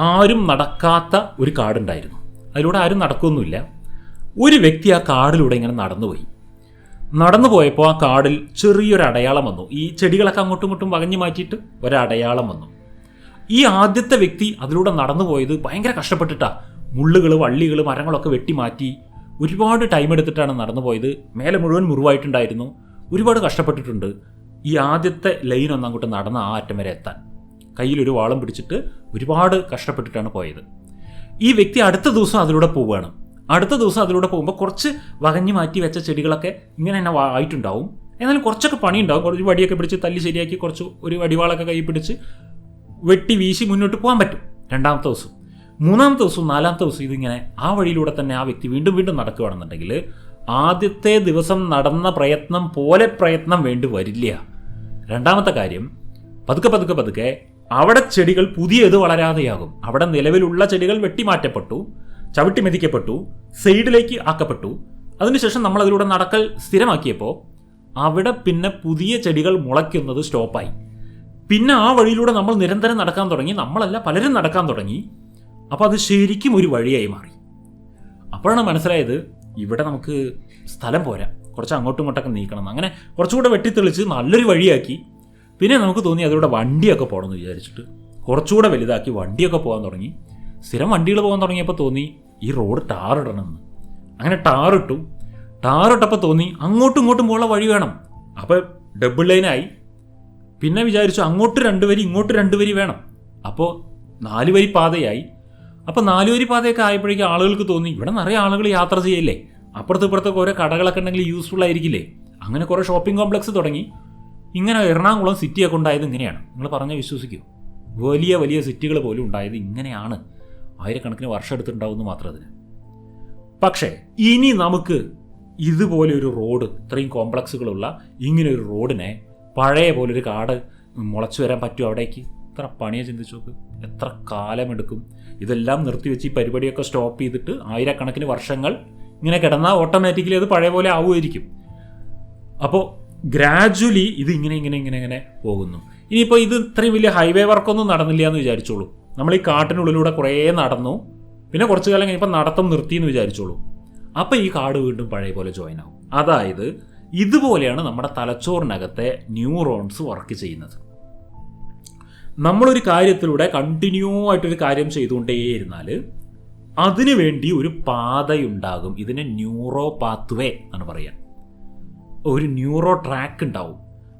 ആരും നടക്കാത്ത ഒരു കാടുണ്ടായിരുന്നു. അതിലൂടെ ആരും നടക്കുമൊന്നുമില്ല ഒരു വ്യക്തി ആ കാടിലൂടെ ഇങ്ങനെ നടന്നുപോയി. നടന്നു പോയപ്പോൾ ആ കാടിൽ ചെറിയൊരു അടയാളം വന്നു. ഈ ചെടികളൊക്കെ അങ്ങോട്ടും ഇങ്ങോട്ടും വകഞ്ഞു മാറ്റിയിട്ട് ഒരടയാളം വന്നു. ഈ ആദ്യത്തെ വ്യക്തി അതിലൂടെ നടന്നു പോയത് ഭയങ്കര കഷ്ടപ്പെട്ടിട്ടാ. മുള്ളുകൾ വള്ളികൾ മരങ്ങളൊക്കെ വെട്ടി മാറ്റി ഒരുപാട് ടൈം എടുത്തിട്ടാണ് നടന്നു പോയത്. മേലെ മുഴുവൻ മുറിവായിട്ടുണ്ടായിരുന്നു. ഒരുപാട് കഷ്ടപ്പെട്ടിട്ടുണ്ട്. ഈ ആദ്യത്തെ ലൈൻ ഒന്ന് അങ്ങോട്ട് നടന്ന ആ അറ്റം വരെ എത്താൻ. കയ്യിലൊരു വാളം പിടിച്ചിട്ട് ഒരുപാട് കഷ്ടപ്പെട്ടിട്ടാണ് പോയത്. ഈ വ്യക്തി അടുത്ത ദിവസം അതിലൂടെ പോവുകയാണ്. അടുത്ത ദിവസം അതിലൂടെ പോകുമ്പോൾ കുറച്ച് വകഞ്ഞു മാറ്റി വെച്ച ചെടികളൊക്കെ ഇങ്ങനെ തന്നെ ആയിട്ടുണ്ടാവും. എന്നാലും കുറച്ചൊക്കെ പണി ഉണ്ടാവും കുറച്ച് വടിയൊക്കെ പിടിച്ച് തല്ലി ശരിയാക്കി കുറച്ച് ഒരു വടിവാളൊക്കെ കൈ പിടിച്ച് വെട്ടി വീശി മുന്നോട്ട് പോകാൻ പറ്റും രണ്ടാമത്തെ ദിവസം. മൂന്നാമത്തെ ദിവസവും നാലാമത്തെ ദിവസം ഇതിങ്ങനെ ആ വഴിയിലൂടെ തന്നെ ആ വ്യക്തി വീണ്ടും വീണ്ടും നടക്കുകയാണെന്നുണ്ടെങ്കിൽ ആദ്യത്തെ ദിവസം നടന്ന പ്രയത്നം പോലെ പ്രയത്നം വേണ്ടി വരില്ല. രണ്ടാമത്തെ കാര്യം പതുക്കെ പതുക്കെ പതുക്കെ അവിടെ ചെടികൾ പുതിയത് വളരാതെയാകും. അവിടെ നിലവിലുള്ള ചെടികൾ വെട്ടിമാറ്റപ്പെട്ടു ചവിട്ടി മെതിക്കപ്പെട്ടു സൈഡിലേക്ക് ആക്കപ്പെട്ടു. അതിനുശേഷം നമ്മൾ അതിലൂടെ നടക്കൽ സ്ഥിരമാക്കിയപ്പോൾ അവിടെ പിന്നെ പുതിയ ചെടികൾ മുളയ്ക്കുന്നത് സ്റ്റോപ്പായി. പിന്നെ ആ വഴിയിലൂടെ നമ്മൾ നിരന്തരം നടക്കാൻ തുടങ്ങി. നമ്മളല്ല പലരും നടക്കാൻ തുടങ്ങി. അപ്പോൾ അത് ശരിക്കും ഒരു വഴിയായി മാറി. അപ്പോഴാണ് മനസ്സിലായത് ഇവിടെ നമുക്ക് സ്ഥലം പോരാ. കുറച്ച് അങ്ങോട്ടും ഇങ്ങോട്ടൊക്കെ നീക്കണം. അങ്ങനെ കുറച്ചുകൂടെ വെട്ടിത്തെളിച്ച് നല്ലൊരു വഴിയാക്കി പിന്നെ നമുക്ക് തോന്നി അതിലൂടെ വണ്ടിയൊക്കെ പോകണമെന്ന് വിചാരിച്ചിട്ട്. കുറച്ചുകൂടെ വലുതാക്കി വണ്ടിയൊക്കെ പോകാൻ തുടങ്ങി. സ്ഥിരം വണ്ടികൾ പോകാൻ തുടങ്ങിയപ്പോൾ തോന്നി ഈ റോഡ് ടാറിടണമെന്ന് അങ്ങനെ ടാറിട്ടു ടാറിട്ടപ്പോൾ തോന്നി അങ്ങോട്ടും ഇങ്ങോട്ടും പോകാനുള്ള വഴി വേണം. അപ്പോൾ ഡബിൾ ലൈനായി പിന്നെ വിചാരിച്ചു അങ്ങോട്ട് രണ്ട് വരി ഇങ്ങോട്ട് രണ്ട് വരി വേണം. അപ്പോൾ നാല് വരി പാതയായി. അപ്പോൾ നാല് വരി പാതയൊക്കെ ആയപ്പോഴേക്കും ആളുകൾക്ക് തോന്നി ഇവിടെ നിറയെ ആളുകൾ യാത്ര ചെയ്യല്ലേ? അപ്പുറത്ത് ഇപ്പുറത്തൊക്കെ ഓരോ കടകളൊക്കെ ഉണ്ടെങ്കിൽ യൂസ്ഫുൾ ആയിരിക്കില്ലേ? അങ്ങനെ കുറേ ഷോപ്പിംഗ് കോംപ്ലക്സ് തുടങ്ങി. ഇങ്ങനെ എറണാകുളം സിറ്റിയൊക്കെ ഉണ്ടായത് ഇങ്ങനെയാണ്. നിങ്ങൾ പറഞ്ഞാൽ വിശ്വസിക്കൂ. വലിയ വലിയ സിറ്റികൾ പോലും ഉണ്ടായത് ഇങ്ങനെയാണ്. ആയിരക്കണക്കിന് വർഷം എടുത്തിട്ടുണ്ടാവുമെന്ന് മാത്രം അതിന്. പക്ഷേ ഇനി നമുക്ക് ഇതുപോലെ ഒരു റോഡ് ഇത്രയും കോംപ്ലക്സുകളുള്ള ഇങ്ങനെ ഒരു റോഡിനെ പഴയ പോലെ ഒരു കാട് മുളച്ചു വരാൻ പറ്റും അവിടേക്ക്? എത്ര പണിയെ ചിന്തിച്ചു നോക്ക്. എത്ര കാലമെടുക്കും ഇതെല്ലാം നിർത്തിവെച്ച് ഈ പരിപാടിയൊക്കെ സ്റ്റോപ്പ് ചെയ്തിട്ട് ആയിരക്കണക്കിന് വർഷങ്ങൾ ഇങ്ങനെ കിടന്നാൽ ഓട്ടോമാറ്റിക്കലി അത് പഴയ പോലെ ആവുമായിരിക്കും. അപ്പോൾ ഗ്രാജുവലി ഇത് ഇങ്ങനെ ഇങ്ങനെ ഇങ്ങനെ ഇങ്ങനെ പോകുന്നു. ഇനിയിപ്പോൾ ഇത് ഇത്രയും വലിയ ഹൈവേ വർക്കൊന്നും നടന്നില്ല എന്ന് വിചാരിച്ചോളൂ. നമ്മൾ ഈ കാട്ടിനുള്ളിലൂടെ കുറേ നടന്നു. പിന്നെ കുറച്ച് കാലം കഴിഞ്ഞപ്പോൾ നടത്തം നിർത്തി എന്ന് വിചാരിച്ചോളൂ. അപ്പോൾ ഈ കാട് വീണ്ടും പഴയ പോലെ ജോയിൻ ആവും. അതായത് ഇതുപോലെയാണ് നമ്മുടെ തലച്ചോറിനകത്തെ ന്യൂറോൺസ് വർക്ക് ചെയ്യുന്നത്. നമ്മളൊരു കാര്യത്തിലൂടെ കണ്ടിന്യൂ ആയിട്ടൊരു കാര്യം ചെയ്തുകൊണ്ടേയിരുന്നാൽ അതിനു വേണ്ടി ഒരു പാതയുണ്ടാകും. ഇതിനെ ന്യൂറോ പാത്വേ എന്നാണ് പറയുക ഒരു ന്യൂറോ ട്രാക്ക് ഉണ്ടാവും.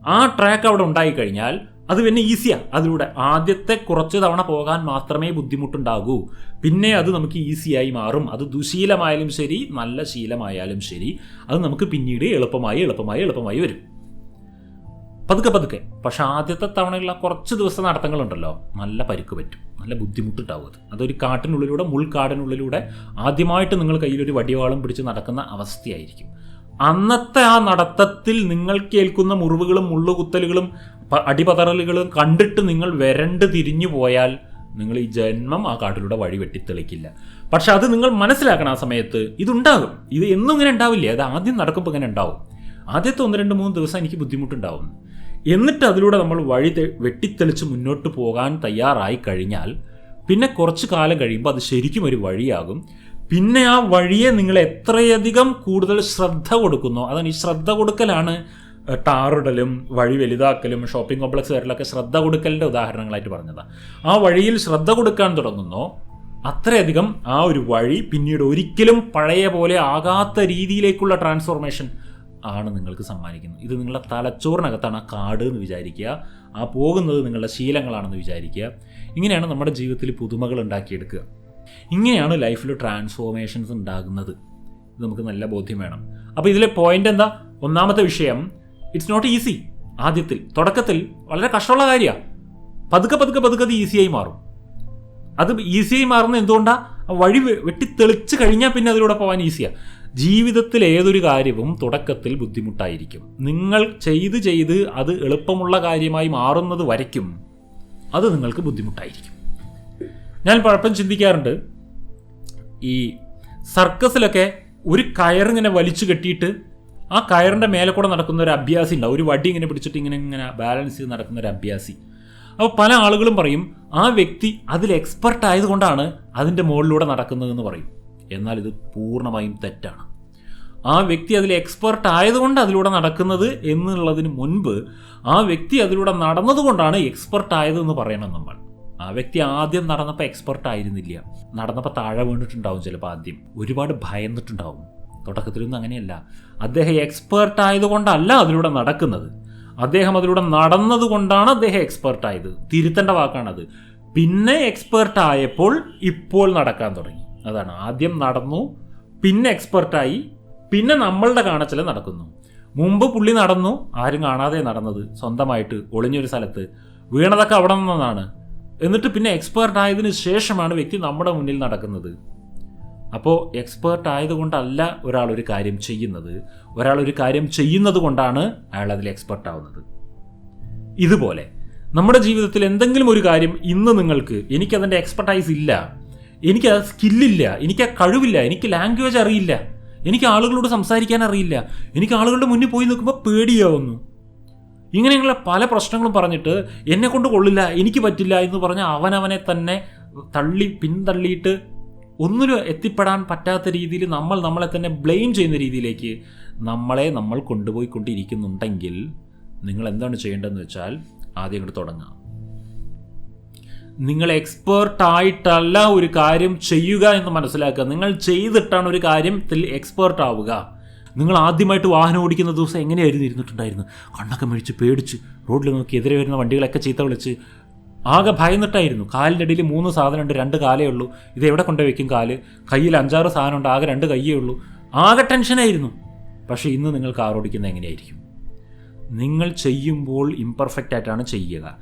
ആ ട്രാക്ക് അവിടെ ഉണ്ടായി കഴിഞ്ഞാൽ അത് പിന്നെ ഈസിയാണ് അതിലൂടെ ആദ്യത്തെ കുറച്ച് തവണ പോകാൻ മാത്രമേ ബുദ്ധിമുട്ടുണ്ടാകൂ. പിന്നെ അത് നമുക്ക് ഈസിയായി മാറും. അത് ദുശീലമായാലും ശരി നല്ല ശീലമായാലും ശരി അത് നമുക്ക് പിന്നീട് എളുപ്പമായി എളുപ്പമായി എളുപ്പമായി വരും. പതുക്കെ പതുക്കെ. പക്ഷെ ആദ്യത്തെ തവണയുള്ള കുറച്ച് ദിവസം നടത്തങ്ങളുണ്ടല്ലോ. നല്ല പരിക്ക് പറ്റും. നല്ല ബുദ്ധിമുട്ടുണ്ടാവും അത്. അതൊരു കാട്ടിനുള്ളിലൂടെ മുൾക്കാടിനുള്ളിലൂടെ ആദ്യമായിട്ട് നിങ്ങൾ കയ്യിലൊരു വടിവാളം പിടിച്ച് നടക്കുന്ന അവസ്ഥയായിരിക്കും. അന്നത്തെ ആ നടത്തത്തിൽ നിങ്ങൾ കേൾക്കുന്ന മുറിവുകളും മുള്ളുകുത്തലുകളും അടിപതറലുകളും കണ്ടിട്ട് നിങ്ങൾ വരണ്ട് തിരിഞ്ഞു പോയാൽ നിങ്ങൾ ഈ ജന്മം ആ കാട്ടിലൂടെ വഴി വെട്ടിത്തെളിക്കില്ല. പക്ഷെ അത് നിങ്ങൾ മനസ്സിലാക്കണം ആ സമയത്ത് ഇതുണ്ടാകും. ഇത് എന്നും ഇങ്ങനെ ഉണ്ടാവില്ല? അത് ആദ്യം നടക്കുമ്പോൾ ഇങ്ങനെ ഉണ്ടാവും. ആദ്യത്തെ ഒന്ന് രണ്ട് മൂന്ന് ദിവസം എനിക്ക് ബുദ്ധിമുട്ടുണ്ടാവും. എന്നിട്ട് അതിലൂടെ നമ്മൾ വഴി വെട്ടിത്തെളിച്ച് മുന്നോട്ട് പോകാൻ തയ്യാറായി കഴിഞ്ഞാൽ പിന്നെ കുറച്ച് കാലം കഴിയുമ്പോൾ അത് ശരിക്കും ഒരു വഴിയാകും. പിന്നെ ആ വഴിയെ നിങ്ങൾ എത്രയധികം കൂടുതൽ ശ്രദ്ധ കൊടുക്കുന്നു. അതാണ് ഈ ശ്രദ്ധ കൊടുക്കലാണ് ടാറിടലും വഴി വലുതാക്കലും ഷോപ്പിംഗ് കോംപ്ലക്സ് വരലൊക്കെ ശ്രദ്ധ കൊടുക്കലിന്റെ ഉദാഹരണങ്ങളായിട്ട് പറഞ്ഞത്. ആ വഴിയിൽ ശ്രദ്ധ കൊടുക്കാൻ തുടങ്ങുന്നോ. അത്രയധികം ആ ഒരു വഴി പിന്നീട് ഒരിക്കലും പഴയ പോലെ ആകാത്ത രീതിയിലേക്കുള്ള ട്രാൻസ്ഫോർമേഷൻ ആണ് നിങ്ങൾക്ക് സമ്മാനിക്കുന്നത്. ഇത് നിങ്ങളുടെ തലച്ചോറിനകത്താണ് ആ കാട് എന്ന് വിചാരിക്കുക. ആ പോകുന്നത് നിങ്ങളുടെ ശീലങ്ങളാണെന്ന് വിചാരിക്കുക. ഇങ്ങനെയാണ് നമ്മുടെ ജീവിതത്തിൽ പുതുമകൾ ഉണ്ടാക്കിയെടുക്കുക. ഇങ്ങനെയാണ് ലൈഫിൽ ട്രാൻസ്ഫോർമേഷൻസ് ഉണ്ടാകുന്നത്. ഇത് നമുക്ക് നല്ല ബോധ്യം വേണം. അപ്പോൾ ഇതിലെ പോയിന്റ് എന്താ? ഒന്നാമത്തെ വിഷയം ഇറ്റ്സ് നോട്ട് ഈസി ആദ്യത്തിൽ തുടക്കത്തിൽ വളരെ കഷ്ടമുള്ള കാര്യമാണ് പതുക്കെ പതുക്കെ പതുക്കെ അത് ഈസിയായി മാറും. അത് ഈസിയായി മാറുന്ന എന്തുകൊണ്ടാണ് വഴി വെട്ടി വെട്ടിത്തെളിച്ച് കഴിഞ്ഞാൽ പിന്നെ അതിലൂടെ പോകാൻ ഈസിയാണ് ജീവിതത്തിൽ ഏതൊരു കാര്യവും തുടക്കത്തിൽ ബുദ്ധിമുട്ടായിരിക്കും. നിങ്ങൾ ചെയ്ത് ചെയ്ത് അത് എളുപ്പമുള്ള കാര്യമായി മാറുന്നത് വരയ്ക്കും. അത് നിങ്ങൾക്ക് ബുദ്ധിമുട്ടായിരിക്കും. ഞാൻ പലപ്പോഴും ചിന്തിക്കാറുണ്ട് ഈ സർക്കസിലൊക്കെ ഒരു കയറിങ്ങനെ വലിച്ചു കെട്ടിയിട്ട് ആ കയറിന്റെ മേലെ കൂടെ നടക്കുന്ന ഒരു അഭ്യാസി ഉണ്ടാവും. ഒരു വടി ഇങ്ങനെ പിടിച്ചിട്ട് ഇങ്ങനെ ഇങ്ങനെ ബാലൻസ് ചെയ്ത് നടക്കുന്ന ഒരു അഭ്യാസി. അപ്പോൾ പല ആളുകളും പറയും ആ വ്യക്തി അതിൽ എക്സ്പെർട്ട് ആയതുകൊണ്ടാണ് അതിന്റെ മുകളിലൂടെ നടക്കുന്നതെന്ന് പറയും. എന്നാൽ ഇത് പൂർണമായും തെറ്റാണ്. ആ വ്യക്തി അതിൽ എക്സ്പെർട്ട് ആയതുകൊണ്ട് അതിലൂടെ നടക്കുന്നത് എന്നുള്ളതിന് മുൻപ് ആ വ്യക്തി അതിലൂടെ നടന്നതുകൊണ്ടാണ് എക്സ്പെർട്ട് ആയതെന്ന് പറയണം നമ്മൾ. ആ വ്യക്തി ആദ്യം നടന്നപ്പോൾ എക്സ്പെർട്ട് ആയിരുന്നില്ല. നടന്നപ്പോൾ താഴെ വീണിട്ടുണ്ടാവും ചിലപ്പോൾ ആദ്യം. ഒരുപാട് ഭയന്നിട്ടുണ്ടാവും. തുടക്കത്തിലൊന്നും അങ്ങനെയല്ല. അദ്ദേഹം എക്സ്പേർട്ട് ആയതുകൊണ്ടല്ല അതിലൂടെ നടക്കുന്നത്. അദ്ദേഹം അതിലൂടെ നടന്നതുകൊണ്ടാണ് അദ്ദേഹം എക്സ്പേർട്ട് ആയത്. തിരുത്തേണ്ട വാക്കാണത്. പിന്നെ എക്സ്പേർട്ട് ആയപ്പോൾ ഇപ്പോൾ നടക്കാൻ തുടങ്ങി. അതാണ്. ആദ്യം നടന്നു പിന്നെ എക്സ്പേർട്ടായി പിന്നെ നമ്മളുടെ കാണച്ചൽ നടക്കുന്നു. മുമ്പ് പുള്ളി നടന്നു ആരും കാണാതെ നടന്നത് സ്വന്തമായിട്ട് ഒളിഞ്ഞൊരു സ്ഥലത്ത്. വീണതൊക്കെ അവിടെ നിന്നാണ്. എന്നിട്ട് പിന്നെ എക്സ്പേർട്ട് ആയതിന് ശേഷമാണ് വ്യക്തി നമ്മുടെ മുന്നിൽ നടക്കുന്നത്. അപ്പോൾ എക്സ്പേർട്ട് ആയതുകൊണ്ടല്ല ഒരാൾ ഒരു കാര്യം ചെയ്യുന്നത്. ഒരാൾ ഒരു കാര്യം ചെയ്യുന്നത് കൊണ്ടാണ് അയാൾ അതിൽ എക്സ്പേർട്ട് ആവുന്നത്. ഇതുപോലെ നമ്മുടെ ജീവിതത്തിൽ എന്തെങ്കിലും ഒരു കാര്യം ഇന്ന് നിങ്ങൾക്ക് എനിക്കതിന്റെ എക്സ്പെർട്ടൈസ് ഇല്ല എനിക്ക് ആ സ്കില്ലില്ല എനിക്ക് ആ കഴിവില്ല എനിക്ക് ലാംഗ്വേജ് അറിയില്ല എനിക്ക് ആളുകളോട് സംസാരിക്കാൻ അറിയില്ല എനിക്ക് ആളുകളുടെ മുന്നിൽ പോയി നിൽക്കുമ്പോൾ പേടിയാവുന്നു. ഇങ്ങനെയുള്ള പല പ്രശ്നങ്ങളും പറഞ്ഞിട്ട് എന്നെ കൊണ്ട് കൊള്ളില്ല എനിക്ക് പറ്റില്ല എന്ന് പറഞ്ഞ് അവനവനെ തന്നെ തള്ളി പിന്തള്ളിയിട്ട് ഒന്നിനും എത്തിപ്പെടാൻ പറ്റാത്ത രീതിയിൽ നമ്മൾ നമ്മളെ തന്നെ ബ്ലെയിം ചെയ്യുന്ന രീതിയിലേക്ക് നമ്മളെ നമ്മൾ കൊണ്ടുപോയിക്കൊണ്ടിരിക്കുന്നുണ്ടെങ്കിൽ നിങ്ങൾ എന്താണ് ചെയ്യേണ്ടതെന്ന് വെച്ചാൽ ആദ്യം ഇങ്ങോട്ട് തുടങ്ങാം. നിങ്ങൾ എക്സ്പേർട്ടായിട്ടല്ല ഒരു കാര്യം ചെയ്യുക എന്ന് മനസ്സിലാക്കുക. നിങ്ങൾ ചെയ്തിട്ടാണ് ഒരു കാര്യത്തിൽ എക്സ്പേർട്ട് ആവുക. നിങ്ങൾ ആദ്യമായിട്ട് വാഹനം ഓടിക്കുന്ന ദിവസം എങ്ങനെയായിരുന്നു ഇരുന്നിട്ടുണ്ടായിരുന്നു കണ്ണൊക്കെ മേടിച്ച് പേടിച്ച് റോഡിൽ നോക്കി എതിരെ വരുന്ന വണ്ടികളൊക്കെ ചീത്ത വിളിച്ച് ആകെ ഭയന്നിട്ടായിരുന്നു. കാലിന്റെ അടിയിൽ മൂന്ന് സാധനമുണ്ട് രണ്ട് കാലേ ഉള്ളൂ. ഇത് എവിടെ കൊണ്ടു വെക്കും കാൽ? കയ്യിൽ അഞ്ചാറ് സാധനമുണ്ട് ആകെ രണ്ട് കയ്യേ ഉള്ളൂ. ആകെ ടെൻഷനായിരുന്നു പക്ഷേ ഇന്ന് നിങ്ങൾ കാർ ഓടിക്കുന്നത് എങ്ങനെയായിരിക്കും? നിങ്ങൾ ചെയ്യുമ്പോൾ ഇംപെർഫെക്റ്റ് ആയിട്ടാണ് ചെയ്യുക.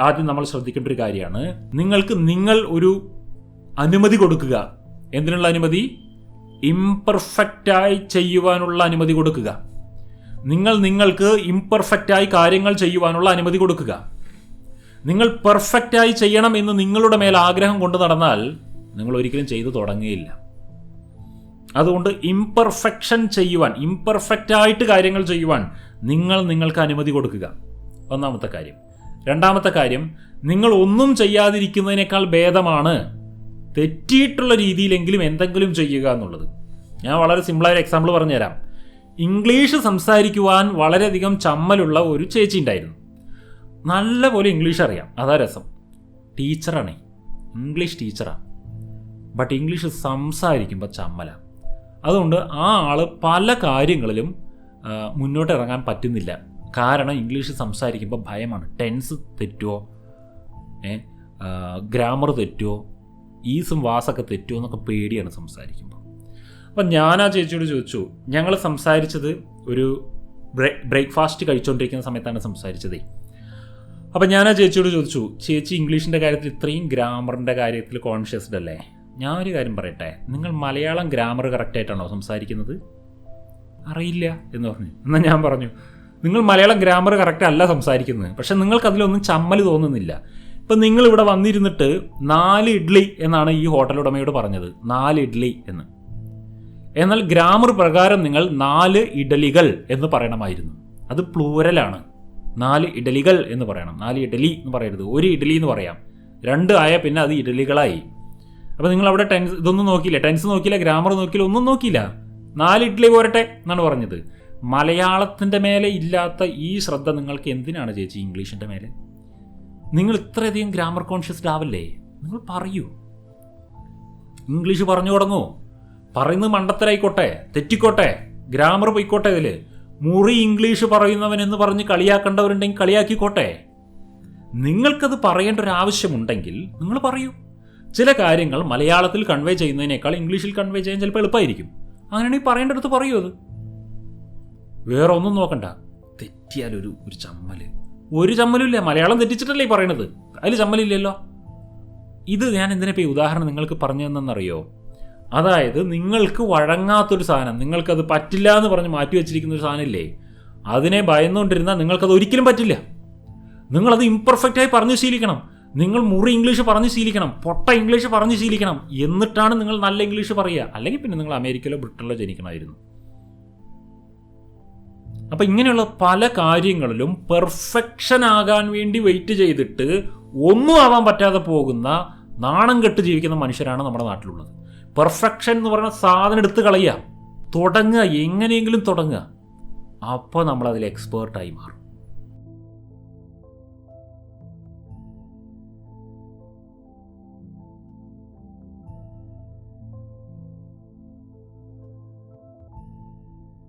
ആദ്യം നമ്മൾ ശ്രദ്ധിക്കേണ്ട ഒരു കാര്യമാണ്. നിങ്ങൾക്ക് നിങ്ങൾ ഒരു അനുമതി കൊടുക്കുക. എന്തിനുള്ള അനുമതി? ഇംപെർഫെക്റ്റായി ചെയ്യുവാനുള്ള അനുമതി കൊടുക്കുക. നിങ്ങൾ നിങ്ങൾക്ക് ഇംപെർഫെക്റ്റായി കാര്യങ്ങൾ ചെയ്യുവാനുള്ള അനുമതി കൊടുക്കുക. നിങ്ങൾ പെർഫെക്റ്റായി ചെയ്യണം എന്ന് നിങ്ങളുടെ മേൽ ആഗ്രഹം കൊണ്ട് നടന്നാൽ നിങ്ങൾ ഒരിക്കലും ചെയ്തു തുടങ്ങുകയില്ല. അതുകൊണ്ട് ഇംപെർഫെക്ഷൻ ചെയ്യുവാൻ ഇംപെർഫെക്റ്റ് ആയിട്ട് കാര്യങ്ങൾ ചെയ്യുവാൻ നിങ്ങൾ നിങ്ങൾക്ക് അനുമതി കൊടുക്കുക. ഒന്നാമത്തെ കാര്യം. രണ്ടാമത്തെ കാര്യം നിങ്ങൾ ഒന്നും ചെയ്യാതിരിക്കുന്നതിനേക്കാൾ ഭേദമാണ് തെറ്റിയിട്ടുള്ള രീതിയിലെങ്കിലും എന്തെങ്കിലും ചെയ്യുക എന്നുള്ളത്. ഞാൻ വളരെ സിമ്പിളായ ഒരു എക്സാമ്പിൾ പറഞ്ഞുതരാം. ഇംഗ്ലീഷ് സംസാരിക്കുവാൻ വളരെയധികം ചമ്മലുള്ള ഒരു ചേച്ചി ഉണ്ടായിരുന്നു. നല്ല പോലെ ഇംഗ്ലീഷ് അറിയാം. അതാ രസം. ടീച്ചറാണേ. ഇംഗ്ലീഷ് ടീച്ചറാണ് ബട്ട് ഇംഗ്ലീഷ് സംസാരിക്കുമ്പോൾ ചമ്മല. അതുകൊണ്ട് ആ ആൾ പല കാര്യങ്ങളിലും മുന്നോട്ട് ഇറങ്ങാൻ പറ്റുന്നില്ല. കാരണം ഇംഗ്ലീഷ് സംസാരിക്കുമ്പോൾ ഭയമാണ്. ടെൻസ് തെറ്റുമോ ഗ്രാമർ തെറ്റുമോ ഈസും വാസൊക്കെ തെറ്റുമോ എന്നൊക്കെ പേടിയാണ് സംസാരിക്കുമ്പോൾ അപ്പം ഞാൻ ആ ചേച്ചിയോട് ചോദിച്ചു ഞങ്ങൾ സംസാരിച്ചത് ഒരു ബ്രേ ബ്രേക്ക്ഫാസ്റ്റ് കഴിച്ചുകൊണ്ടിരിക്കുന്ന സമയത്താണ് സംസാരിച്ചതേ. അപ്പം ഞാൻ ആ ചേച്ചിയോട് ചോദിച്ചു ചേച്ചി ഇംഗ്ലീഷിന്റെ കാര്യത്തിൽ ഇത്രയും ഗ്രാമറിന്റെ കാര്യത്തിൽ കോൺഷ്യസ്ഡ് അല്ലേ? ഒരു കാര്യം പറയട്ടെ നിങ്ങൾ മലയാളം ഗ്രാമർ കറക്റ്റായിട്ടാണോ സംസാരിക്കുന്നത്? അറിയില്ല എന്ന് പറഞ്ഞു. എന്നാൽ ഞാൻ പറഞ്ഞു നിങ്ങൾ മലയാളം ഗ്രാമർ കറക്റ്റ് അല്ല സംസാരിക്കുന്നത് പക്ഷേ നിങ്ങൾക്ക് അതിലൊന്നും ചമ്മൽ തോന്നുന്നില്ല. ഇപ്പം നിങ്ങൾ ഇവിടെ വന്നിരുന്നിട്ട് നാല് ഇഡ്ലി എന്നാണ് ഈ ഹോട്ടൽ ഉടമയോട് പറഞ്ഞത്. നാല് ഇഡ്ലി എന്ന്. എന്നാൽ ഗ്രാമർ പ്രകാരം നിങ്ങൾ നാല് ഇഡലികൾ എന്ന് പറയണമായിരുന്നു. അത് പ്ലൂരലാണ് നാല് ഇഡലികൾ എന്ന് പറയണം. നാല് ഇഡലി എന്ന് പറയരുത്. ഒരു ഇഡലി എന്ന് പറയാം. രണ്ട് ആയ പിന്നെ അത് ഇഡലികളായി. അപ്പോൾ നിങ്ങൾ അവിടെ ടെൻസ് ഇതൊന്നും നോക്കിയില്ല. ടെൻസ് നോക്കിയില്ല ഗ്രാമർ നോക്കിയില്ല ഒന്നും നോക്കിയില്ല. നാല് ഇഡ്ഡലി പോരട്ടെ എന്നാണ് പറഞ്ഞത്. മലയാളത്തിന്റെ മേലെ ഇല്ലാത്ത ഈ ശ്രദ്ധ നിങ്ങൾക്ക് എന്തിനാണ് ചേച്ചി ഇംഗ്ലീഷിന്റെ മേലെ? നിങ്ങൾ ഇത്രയധികം ഗ്രാമർ കോൺഷ്യസ്ഡ് ആവല്ലേ നിങ്ങൾ പറയൂ. ഇംഗ്ലീഷ് പറഞ്ഞു തുടങ്ങൂ. പറയുന്നത് മണ്ടത്തരായിക്കോട്ടെ തെറ്റിക്കോട്ടെ ഗ്രാമർ പോയിക്കോട്ടെ ഇതിൽ മുറി ഇംഗ്ലീഷ് പറയുന്നവൻ എന്ന് പറഞ്ഞ് കളിയാക്കേണ്ടവരുണ്ടെങ്കിൽ കളിയാക്കിക്കോട്ടെ. നിങ്ങൾക്കത് പറയേണ്ട ഒരു ആവശ്യമുണ്ടെങ്കിൽ നിങ്ങൾ പറയൂ. ചില കാര്യങ്ങൾ മലയാളത്തിൽ കൺവേ ചെയ്യുന്നതിനേക്കാൾ ഇംഗ്ലീഷിൽ കൺവേ ചെയ്യാൻ ചിലപ്പോൾ എളുപ്പമായിരിക്കും. അങ്ങനെയാണെങ്കിൽ പറയേണ്ടടുത്ത് പറയൂ അത്. വേറെ ഒന്നും നോക്കണ്ട. തെറ്റിയാലൊരു ഒരു ചമ്മൽ. ഒരു ചമ്മലില്ല മലയാളം തെറ്റിച്ചിട്ടല്ലേ ഈ പറയണത്? അതിൽ ചമ്മലില്ലല്ലോ. ഇത് ഞാൻ എന്തിനാ ഈ ഉദാഹരണം നിങ്ങൾക്ക് പറഞ്ഞു തന്നെന്നറിയോ അതായത് നിങ്ങൾക്ക് വഴങ്ങാത്തൊരു സാധനം നിങ്ങൾക്കത് പറ്റില്ല എന്ന് പറഞ്ഞ് മാറ്റി വെച്ചിരിക്കുന്ന ഒരു സാധനമില്ലേ? അതിനെ ഭയന്നുകൊണ്ടിരുന്നാൽ നിങ്ങൾക്കത് ഒരിക്കലും പറ്റില്ല. നിങ്ങളത് ഇംപെർഫെക്റ്റ് ആയി പറഞ്ഞു ശീലിക്കണം. നിങ്ങൾ മുറി ഇംഗ്ലീഷ് പറഞ്ഞ് ശീലിക്കണം. പൊട്ട ഇംഗ്ലീഷ് പറഞ്ഞ് ശീലിക്കണം. എന്നിട്ടാണ് നിങ്ങൾ നല്ല ഇംഗ്ലീഷ് പറയുക. അല്ലെങ്കിൽ പിന്നെ നിങ്ങൾ അമേരിക്കയിലോ ബ്രിട്ടനിലോ ജനിക്കണമായിരുന്നു. അപ്പം ഇങ്ങനെയുള്ള പല കാര്യങ്ങളിലും പെർഫെക്ഷൻ ആകാൻ വേണ്ടി വെയിറ്റ് ചെയ്തിട്ട് ഒന്നും ആവാൻ പറ്റാതെ പോകുന്ന നാണം കെട്ട് ജീവിക്കുന്ന മനുഷ്യരാണ് നമ്മുടെ നാട്ടിലുള്ളത്. പെർഫെക്ഷൻ എന്ന് പറയുന്ന സാധനം എടുത്ത് കളയുക. തുടങ്ങുക. എങ്ങനെയെങ്കിലും തുടങ്ങുക. അപ്പോൾ നമ്മളതിൽ എക്സ്പേർട്ടായി മാറും.